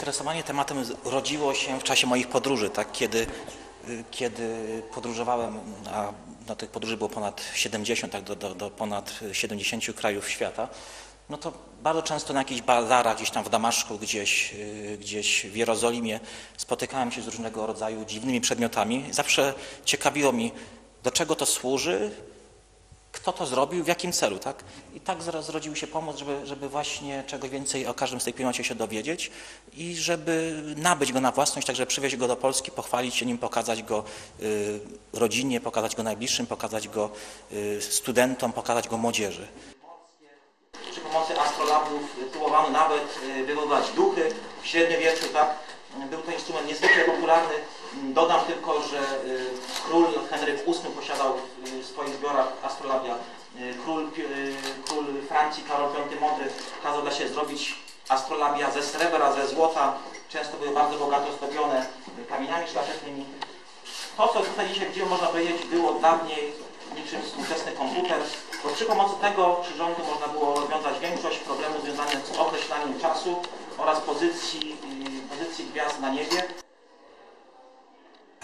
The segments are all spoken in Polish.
Zainteresowanie tematem rodziło się w czasie moich podróży, tak, kiedy, y, kiedy podróżowałem, a na tych podróży było ponad 70, tak, do, do, do ponad 70 krajów świata, no to bardzo często na jakichś bazarach, gdzieś tam w Damaszku, gdzieś, y, gdzieś w Jerozolimie spotykałem się z różnego rodzaju dziwnymi przedmiotami. Zawsze ciekawiło mi, do czego to służy, kto to zrobił, w jakim celu, tak? I tak zrodził się pomysł, żeby, żeby właśnie czegoś więcej o każdym z tych przedmiotach się dowiedzieć i żeby nabyć go na własność, także przywieźć go do Polski, pochwalić się nim, pokazać go y, rodzinie, pokazać go najbliższym, pokazać go y, studentom, pokazać go młodzieży. Przy pomocy astrolabów próbowano nawet y, wywoływać duchy w średniowieczu, tak? Był to instrument niezwykle popularny. Dodam tylko, że Henryk VIII posiadał w swoich zbiorach astrolabia. Y, Król, y, król Francji Karol V Mądry kazał dla siebie zrobić astrolabia ze srebra, ze złota. Często były bardzo bogato zdobione y, kamieniami szlachetnymi. To, co tutaj dzisiaj widzimy, można powiedzieć, było dawniej niczym współczesny komputer, bo przy pomocy tego przyrządu można było rozwiązać większość problemów związanych z określaniem czasu oraz pozycji, pozycji gwiazd na niebie.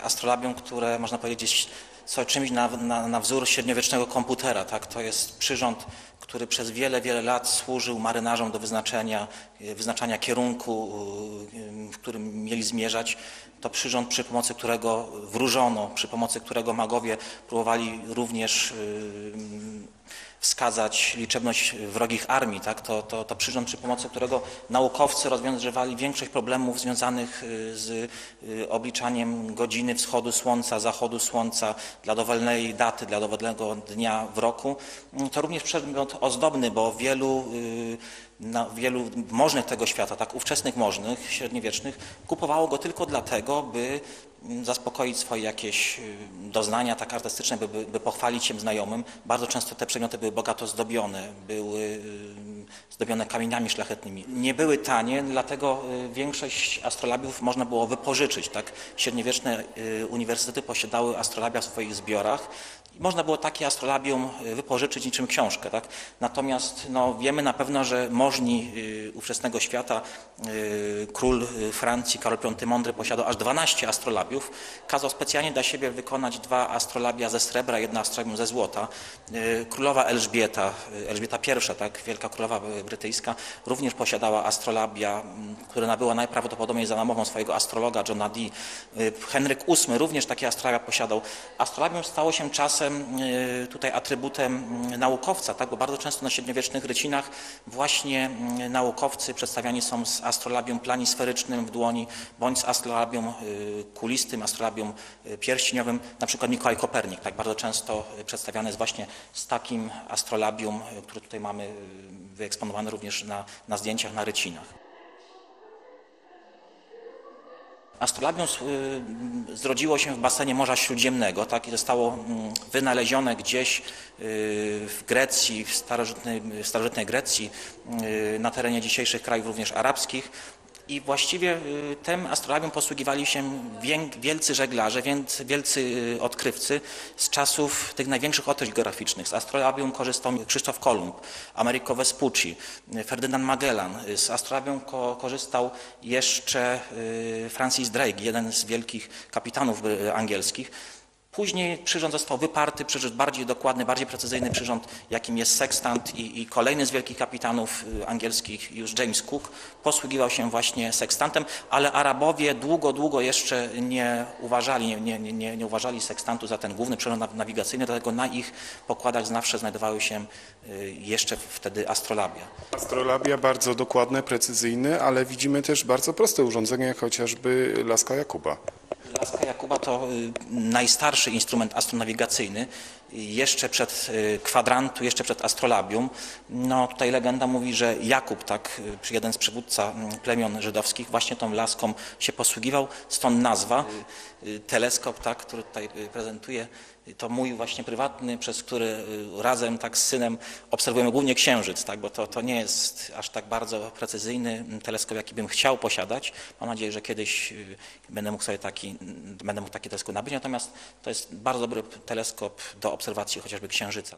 Astrolabium, które można powiedzieć co czymś na, na, na wzór średniowiecznego komputera. Tak? To jest przyrząd, który przez wiele, wiele lat służył marynarzom do wyznaczenia, y, wyznaczania kierunku, y, w którym mieli zmierzać. To przyrząd, przy pomocy którego wróżono, przy pomocy którego magowie próbowali również y, wskazać liczebność wrogich armii. Tak? To, to, to przyrząd, przy pomocy którego naukowcy rozwiązywali większość problemów związanych y, z y, obliczaniem godziny wschodu słońca, zachodu słońca dla dowolnej daty, dla dowolnego dnia w roku. Mm, To również przedmiot ozdobny, bo wielu, y, na, wielu możnych tego świata, tak ówczesnych możnych, średniowiecznych, kupowało go tylko dlatego, by zaspokoić swoje jakieś y, doznania tak artystyczne, by, by, pochwalić się znajomym. Bardzo często te przedmioty były bogato zdobione, były y, zdobione kamieniami szlachetnymi. Nie były tanie, dlatego y, większość astrolabiów można było wypożyczyć. Tak? Średniowieczne uniwersytety posiadały astrolabia w swoich zbiorach można było takie astrolabium y, wypożyczyć niczym książkę. Tak? Natomiast no, wiemy na pewno, że możni y, ówczesnego świata, y, król Francji Karol V Mądry posiadał aż 12 astrolabiów. Kazał specjalnie dla siebie wykonać dwa astrolabia ze srebra, jedno astrolabium ze złota. Królowa Elżbieta, Elżbieta I, tak, wielka królowa brytyjska, również posiadała astrolabia, m, które nabyła najprawdopodobniej za namową swojego astrologa Johna Dee. Henryk VIII również takie astrolabia posiadał. Astrolabium stało się czasem y, tutaj atrybutem mm, naukowca, tak, bo bardzo często na średniowiecznych rycinach właśnie mm, naukowcy przedstawiani są z astrolabium planisferycznym w dłoni, bądź z astrolabium y, kulistym, astrolabium y, pierścieniowym, na przykład Mikołaj Kopernik, tak bardzo często przedstawiany jest właśnie z takim astrolabium, które tutaj mamy wyeksponowane również na, na zdjęciach, na rycinach. Astrolabium y, zrodziło się w basenie Morza Śródziemnego tak, i zostało mm, wynalezione gdzieś y, w Grecji, w starożytnej, w starożytnej Grecji, y, na terenie dzisiejszych krajów również arabskich. I właściwie y, tym astrolabium posługiwali się wielcy żeglarze, wielcy y, odkrywcy z czasów tych największych odkryć geograficznych. Z astrolabium korzystał Krzysztof Kolumb, Americo Vespucci, y, Ferdynand Magellan. Z astrolabium ko- korzystał jeszcze Francis Drake, jeden z wielkich kapitanów angielskich. Później przyrząd został wyparty, przyrząd bardziej dokładny, bardziej precyzyjny przyrząd, jakim jest sekstant i, i kolejny z wielkich kapitanów y, angielskich, już James Cook, posługiwał się właśnie sekstantem, ale Arabowie długo, długo jeszcze nie uważali, nie, nie, nie, nie uważali sekstantu za ten główny przyrząd naw- nawigacyjny, dlatego na ich pokładach zawsze znajdowały się y, jeszcze wtedy astrolabia. Astrolabia bardzo dokładne, precyzyjne, ale widzimy też bardzo proste urządzenia, jak chociażby laska Jakuba. Laska Jakuba to y, najstarszy instrument astronawigacyjny, jeszcze przed y, kwadrantu, jeszcze przed astrolabium. No tutaj legenda mówi, że Jakub, tak, y, jeden z przywódca y, plemion żydowskich, właśnie tą laską się posługiwał, stąd nazwa. Y, Teleskop, tak, który tutaj prezentuję, to mój właśnie prywatny, przez który razem tak z synem obserwujemy głównie księżyc, tak, bo to, to nie jest aż tak bardzo precyzyjny mm, teleskop, jaki bym chciał posiadać. Mam nadzieję, że kiedyś będę mógł sobie taki, mm, będę mógł taki teleskop nabyć, natomiast to jest bardzo dobry teleskop do obserwacji chociażby księżyca.